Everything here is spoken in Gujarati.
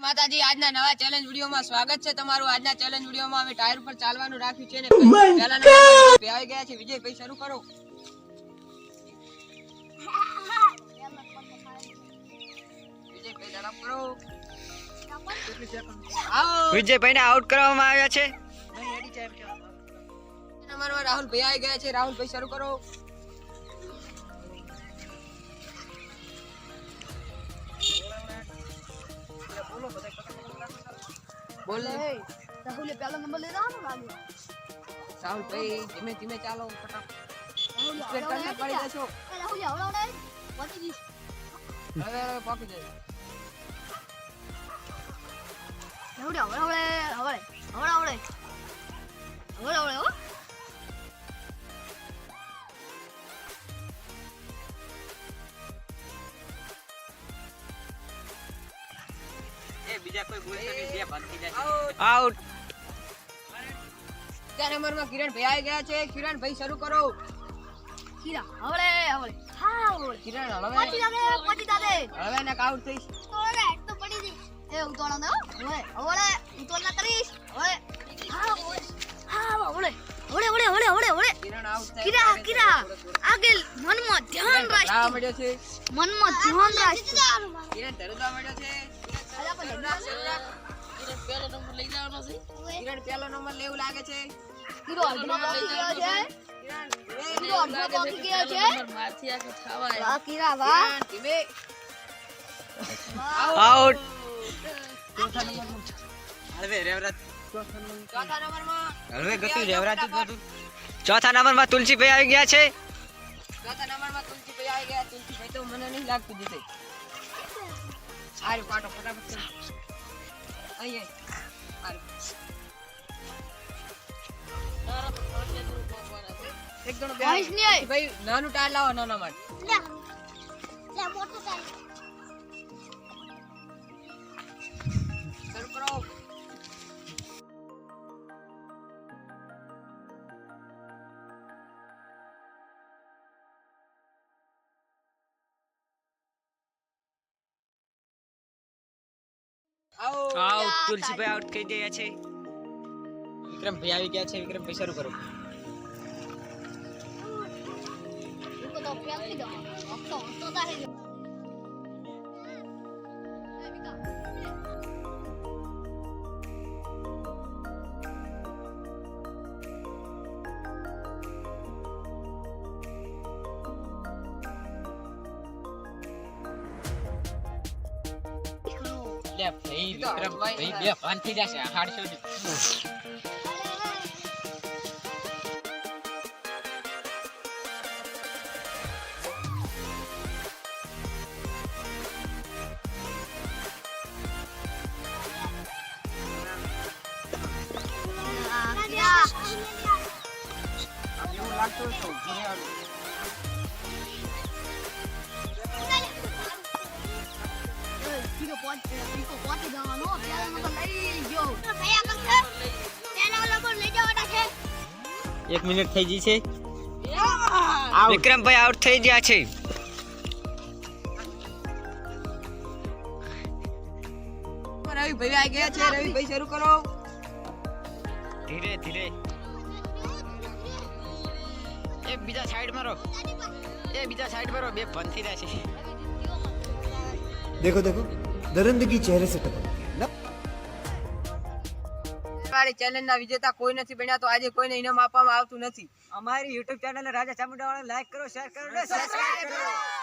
માતાજી આજના નવા ચેલેન્જ વિડીયોમાં સ્વાગત છે તમારું. આજના ચેલેન્જ વિડીયોમાં અમે ટાયર પર ચાલવાનું રાખ્યું છે ને પહેલાના આવી ગયા છે. વિજય ભાઈ શરૂ કરો. વિજય ભાઈ ઝડપ કરો આવો. વિજયભાઈ ને આઉટ કરવામાં આવ્યા છે. રાહુલ ભાઈ આવી ગયા છે. રાહુલ ભાઈ શરૂ કરો. બોલ. રાહુલે પહેલો નંબર લઈ ને લાગે રાહુલ ભાઈ ધીમે ધીમે ચાલો ફટાફટ. રાહુલે કરીને પડી જશો. રાહુલ આવડો ને પતી જઈશ. હવે હવે પાકી જાય રાહુલે આઉટ ત્રણ નંબરમાં કિરણ ભાઈ આવી ગયા છે. કિરણ ભાઈ શરૂ કરો. કિરણ હવડે હવડે હા હવડે કિરણ હવે હવે દાદે પતી દાદે. હવે ને આઉટ થઈશ તોડે તો પડી ગઈ. એ ઉતોળો ને હવડે હવડે ઉતોળ ના કરીશ. હવે હા હા હવડે હવડે હવડે હવડે હવડે કિરણ આઉટ કિરા કીરા. આગળ મનમાં ધ્યાન રાખ ધરાવા છે. મનમાં ધ્યાન રાખજો. કિરણ ધરવા મળ્યો છે. અલા પણ કિરણ પહેલો નંબર લઈ જવાનો છે. કિરણ પહેલો નંબર લેવું લાગે છે. કિરણ અડધો પાકી ગયો છે. કિરણ અડધો પાકી ગયો છે. વાહ કિરા વાહ. ધીમે. આઉટ. ચોથા નંબરમાં હવે ગતું રેવરાજ ચોથા નંબરમાં તુલસીભાઈ આવી ગયા છે. તુલસીભાઈ આવી ગયા તુલસીભાઈ તો મને નહીં લાગતું જીતે આરે પાટો ફટાફટ કરી. અહીં અહીં. આરે. એક જણો. ભાઈ નાનું ટાયર લાવો નાના માટે આવો આઉટ તુલસીભાઈ આઉટ થઈ ગયા છે. વિક્રમભાઈ આવી ગયા છે વિક્રમભાઈ શરૂ કરો. તો તો પેલી દો તો તો તારે. લે ભાઈ વિક્રમ ભાઈ બે ભાન થઈ જશે હાડશો એવું લાગતું હતું એક મિનિટ થઈ ગઈ છે. વિક્રમભાઈ આઉટ થઈ ગયા છે. રવિભાઈ આવી ગયા છે રવિભાઈ શરૂ કરો. ધીરે ધીરે. એ બીજા સાઈડ મારો. એ બીજા સાઈડ મારો. બે બંધ થઈ રહ્યા છે. દેખો દેખો. દરંદગી ચહેરે સે ટપકતી ચેનલના વિજેતા કોઈ નથી બન્યા તો આજે કોઈને ઇનામ આપવામાં આવતું નથી. અમારી યુટ્યુબ ચેનલ રાજા ચામુંડા વાળા લાઈક કરો શેર કરો. સબસ્ક્રાઇબ કરો.